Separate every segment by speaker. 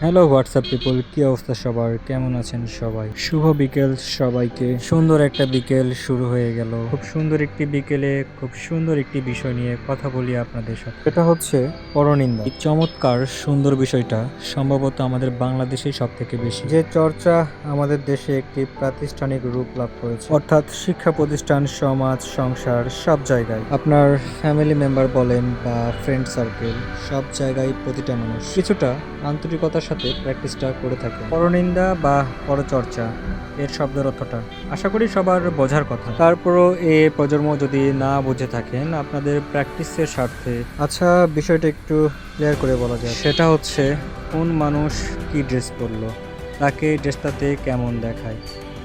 Speaker 1: Hello WhatsApp people কি অবস্থা সবার? কেমন আছেন সবাই? শুভ বিকেল সবাইকে। সুন্দর একটা বিকেল শুরু হয়ে গেল। খুব সুন্দর একটি বিকেলে, খুব সুন্দর একটি বিষয় নিয়ে কথা বলি আপনাদের সাথে। এটা হচ্ছে পরনিন্দা। চমৎকার সুন্দর বিষয়টা সম্ভবত আমাদের বাংলাদেশেই সব থেকে বেশি। যে চর্চা আমাদের দেশে একটি প্রাতিষ্ঠানিক রূপ লাভ করেছে। অর্থাৎ শিক্ষা প্রতিষ্ঠান, সমাজ, সংসার, সব জায়গায়। আপনার ফ্যামিলি মেম্বার বলেন বা ফ্রেন্ড সার্কেল সব জায়গায় প্রতিটা মানুষ। কিছুটা আন্তরিকতার সাথে প্র্যাকটিসটা করে থাকে। পরনিন্দা বা পরচর্চা, এর শব্দের অর্থটা। আশা করি সবার বোঝার কথা। তারপরও এ প্রজন্ম যদি না বুঝে থাকেন, আপনাদের প্র্যাকটিসের স্বার্থে। আচ্ছা বিষয়টা একটু ক্লিয়ার করে বলা যায়। সেটা হচ্ছে, কোন মানুষ কি ড্রেস পরলো? তাকে ড্রেসটাতে কেমন দেখায়?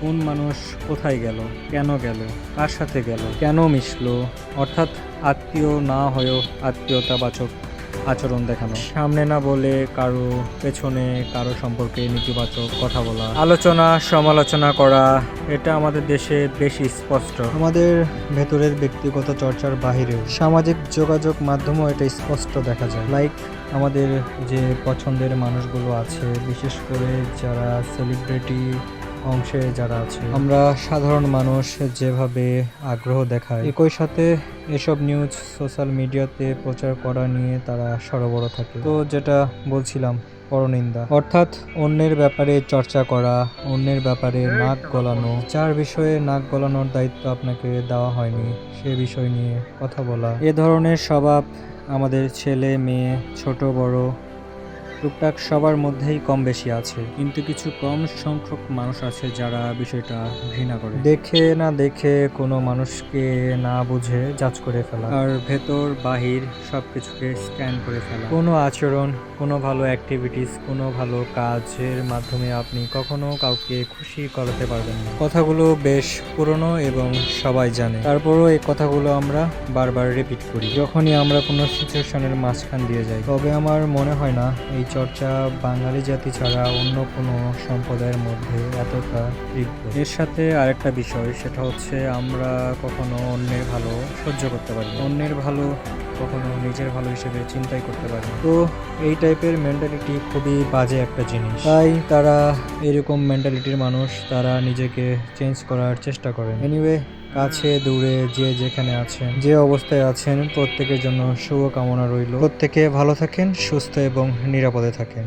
Speaker 1: কোন মানুষ কোথায় গেল? কেন গেল? কার সাথে গেল? কেন মিশলো? অর্থাৎ আত্মীয় না হয়েও আত্মীয়তাবাচক আচরণ দেখানো। সামনে না বলে কারও পেছনে কারও সম্পর্কে নেতিবাচক কথা বলা। আলোচনা, সমালোচনা করা, এটা আমাদের দেশে বেশি স্পষ্ট। আমাদের ভেতরের ব্যক্তিগত চর্চার বাহিরেও সামাজিক যোগাযোগ মাধ্যমেও এটা স্পষ্ট দেখা যায়। লাইক আমাদের যে পছন্দের মানুষগুলো আছে, বিশেষ করে যারা সেলিব্রিটি অংশে যারা আছে। আমরা সাধারণ মানুষ যেভাবে আগ্রহ দেখায় একই সাথে এসব নিউজ সোশ্যাল মিডিয়াতে প্রচার করা নিয়ে তারা সরবরাহ থাকে। তো যেটা বলছিলাম, পরনিন্দা। অর্থাৎ অন্যের ব্যাপারে চর্চা করা, অন্যের ব্যাপারে নাক গলানো, যার বিষয়ে নাক গলানোর দায়িত্ব আপনাকে দেওয়া হয়নি, সে বিষয় নিয়ে কথা বলা। এ ধরনের স্বভাব আমাদের ছেলে, মেয়ে, ছোট, বড় টুকটাক সবার মধ্যেই কম বেশি আছে। কিন্তু কিছু কম সংখ্যক মানুষ আছে যারা বিষয়টা ঘৃণা করে। দেখে না দেখে কোনো মানুষকে না বুঝে জাজ করে ফেলা। আর ভেতর, বাহির সব কিছুকে স্ক্যান করে ফেলা। কোনো আচরণ, কোনো ভালো অ্যাক্টিভিটিস কোনো ভালো কাজের মাধ্যমে আপনি কখনো কাউকে খুশি করাতে পারবেন না। কথাগুলো বেশ পুরনো এবং সবাই জানে। তারপরও এই কথাগুলো আমরা বারবার রিপিট করি। যখনই আমরা কোনো সিচুয়েশনের মাঝখান দিয়ে যাই, তবে আমার মনে হয় না এই চর্চা বাঙালি জাতি ছাড়া অন্য কোনো সম্প্রদায়ের মধ্যে এতটা তীব্র। এর সাথে আরেকটা বিষয়, সেটা হচ্ছে আমরা কখনো অন্যের ভালো সহ্য করতে পারি অন্যের ভালো কখনো নিজের ভালো হিসেবে চিন্তাই করতে পারি তো এই টাইপের মেন্টালিটি খুবই বাজে একটা জিনিস। তাই তারা এরকম মেন্টালিটির মানুষ, তারা নিজেকে চেঞ্জ করার চেষ্টা করেন। এনিওয়ে কাছে, দূরে, যে যেখানে আছেন, যে অবস্থায় আছেন, প্রত্যেকের জন্য শুভকামনা রইল। প্রত্যেকে ভালো থাকেন, সুস্থ এবং নিরাপদে থাকেন।